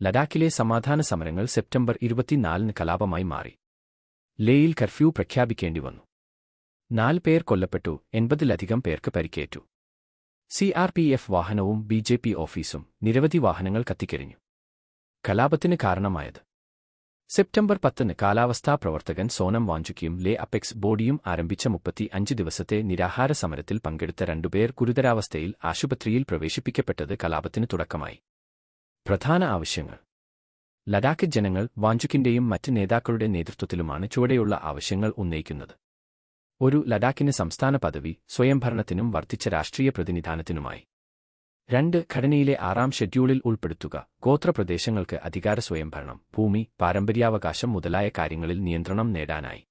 ലഡാക്കിലെ സമാധാന സമരങ്ങൾ സെപ്റ്റംബർ ഇരുപത്തിനാലിന് കലാപമായി മാറി. ലേയിൽ കർഫ്യൂ പ്രഖ്യാപിക്കേണ്ടി വന്നു. നാല് പേർ കൊല്ലപ്പെട്ടു എൺപതിലധികം പേർക്ക് പരിക്കേറ്റു. സി ആർ പി എഫ് വാഹനവും ബി ജെ പി ഓഫീസും നിരവധി വാഹനങ്ങൾ കത്തിക്കരിഞ്ഞു കലാപത്തിന് കാരണമായത്. സെപ്റ്റംബർ പത്തിന് കാലാവസ്ഥാ പ്രവർത്തകൻ സോനം വാഞ്ചുക്കിയും ലേ അപെക്സ് ബോഡിയും ആരംഭിച്ച മുപ്പത്തി അഞ്ച് ദിവസത്തെ നിരാഹാര സമരത്തിൽ പങ്കെടുത്ത രണ്ടുപേർ ഗുരുതരാവസ്ഥയിൽ ആശുപത്രിയിൽ പ്രവേശിപ്പിക്കപ്പെട്ടത് കലാപത്തിന് തുടക്കമായി. പ്രധാന ആവശ്യങ്ങൾ. ലഡാക്ക് ജനങ്ങൾ വാഞ്ചുക്കിന്റെയും മറ്റ് നേതാക്കളുടെ നേതൃത്വത്തിലുമാണ് ചുവടെയുള്ള ആവശ്യങ്ങൾ ഉന്നയിക്കുന്നത്. ഒരു ലഡാക്കിന് സംസ്ഥാന പദവി സ്വയംഭരണത്തിനും വർദ്ധിച്ച രാഷ്ട്രീയ പ്രതിനിധാനത്തിനുമായി. രണ്ട് ഘടനയിലെ ആറാം ഷെഡ്യൂളിൽ ഉൾപ്പെടുത്തുക. ഗോത്രപ്രദേശങ്ങൾക്ക് അധികാര സ്വയംഭരണം ഭൂമി പാരമ്പര്യാവകാശം മുതലായ കാര്യങ്ങളിൽ നിയന്ത്രണം നേടാനായി.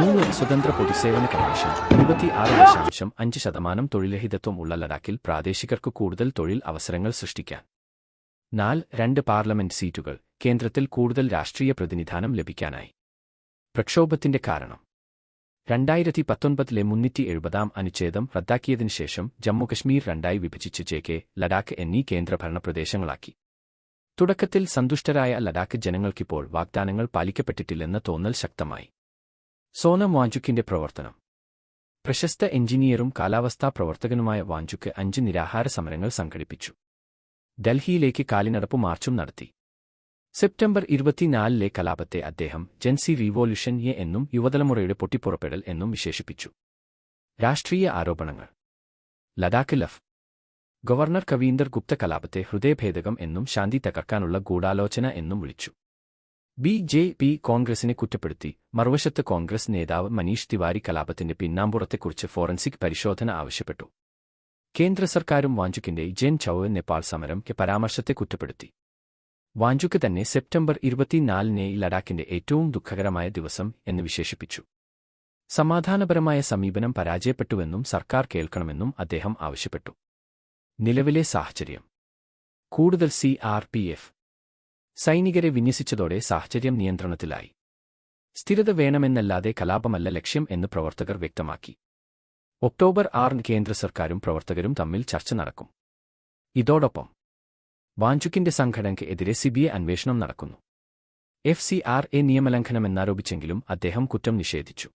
മൂന്ന് സ്വതന്ത്ര പൊതുസേവന കമ്മീഷൻ ഇരുപത്തിയാറ് ദശാംശം അഞ്ച് ശതമാനം തൊഴിലഹിതത്വം ഉള്ള ലഡാക്കിൽ പ്രാദേശികർക്ക് കൂടുതൽ തൊഴിൽ അവസരങ്ങൾ സൃഷ്ടിക്കാൻ. നാല് രണ്ട് പാർലമെന്റ് സീറ്റുകൾ കേന്ദ്രത്തിൽ കൂടുതൽ രാഷ്ട്രീയ പ്രതിനിധാനം ലഭിക്കാനായി. പ്രക്ഷോഭത്തിന്റെ കാരണം. രണ്ടായിരത്തി പത്തൊൻപതിലെ മുന്നൂറ്റി എഴുപതാം അനുച്ഛേദം റദ്ദാക്കിയതിനു ശേഷം ജമ്മുകശ്മീർ രണ്ടായി വിഭജിച്ച് ജെ കെ ലഡാക്ക് എന്നീ കേന്ദ്രഭരണ പ്രദേശങ്ങളാക്കി. തുടക്കത്തിൽ സന്തുഷ്ടരായ ലഡാക്ക് ജനങ്ങൾക്കിപ്പോൾ വാഗ്ദാനങ്ങൾ പാലിക്കപ്പെട്ടിട്ടില്ലെന്ന തോന്നൽ ശക്തമായി. സോന വാഞ്ചുക്കിന്റെ പ്രവർത്തനം. പ്രശസ്ത എഞ്ചിനീയറും കാലാവസ്ഥാ പ്രവർത്തകനുമായ വാഞ്ചുക്ക് അഞ്ച് നിരാഹാര സമരങ്ങൾ സംഘടിപ്പിച്ചു. ഡൽഹിയിലേക്ക് കാലിനടപ്പ് മാർച്ചും നടത്തി. സെപ്റ്റംബർ ഇരുപത്തിനാലിലെ കലാപത്തെ അദ്ദേഹം ജൻസി റിവോല്യൂഷൻ എ എന്നും യുവതലമുറയുടെ പൊട്ടിപ്പുറപ്പെടൽ എന്നും വിശേഷിപ്പിച്ചു. രാഷ്ട്രീയ ആരോപണങ്ങൾ. ലഡാക്ക് ലഫ്. ഗവർണർ കവീന്ദർ ഗുപ്ത കലാപത്തെ ഹൃദയഭേദകം എന്നും ശാന്തി തകർക്കാനുള്ള ഗൂഢാലോചന എന്നും വിളിച്ചു. ബി ജെ പി കോൺഗ്രസിനെ കുറ്റപ്പെടുത്തി. മറുവശത്ത് കോൺഗ്രസ് നേതാവ് മനീഷ് തിവാരി കലാപത്തിന്റെ പിന്നാമ്പുറത്തെക്കുറിച്ച് ഫോറൻസിക് പരിശോധന ആവശ്യപ്പെട്ടു. കേന്ദ്ര സർക്കാരും വാഞ്ചുക്കിന്റെ ജെൻ ചൌവ് നേപ്പാൾ സമരം കെ പരാമർശത്തെ കുറ്റപ്പെടുത്തി. വാഞ്ചുക്ക് തന്നെ സെപ്റ്റംബർ ഇരുപത്തിനാലിനെ ലഡാക്കിന്റെ ഏറ്റവും ദുഃഖകരമായ ദിവസം എന്ന് വിശേഷിപ്പിച്ചു. സമാധാനപരമായ സമീപനം പരാജയപ്പെട്ടുവെന്നും സർക്കാർ കേൾക്കണമെന്നും അദ്ദേഹം ആവശ്യപ്പെട്ടു. നിലവിലെ സാഹചര്യം. കൂടുതൽ സി ആർ പി എഫ്. സൈനികരെ വിന്യസിച്ചതോടെ സാഹചര്യം നിയന്ത്രണത്തിലായി. സ്ഥിരത വേണമെന്നല്ലാതെ കലാപമല്ല ലക്ഷ്യം എന്ന് പ്രവർത്തകർ വ്യക്തമാക്കി. ഒക്ടോബർ ആറിന് കേന്ദ്ര സർക്കാരും പ്രവർത്തകരും തമ്മിൽ ചർച്ച നടക്കും. ഇതോടൊപ്പം വാഞ്ചുക്കിന്റെ സംഘടനയ്ക്ക് എതിരെ സിബിഐ അന്വേഷണം നടക്കുന്നു. എഫ് സി ആർ എ നിയമലംഘനമെന്നാരോപിച്ചെങ്കിലും അദ്ദേഹം കുറ്റം നിഷേധിച്ചു.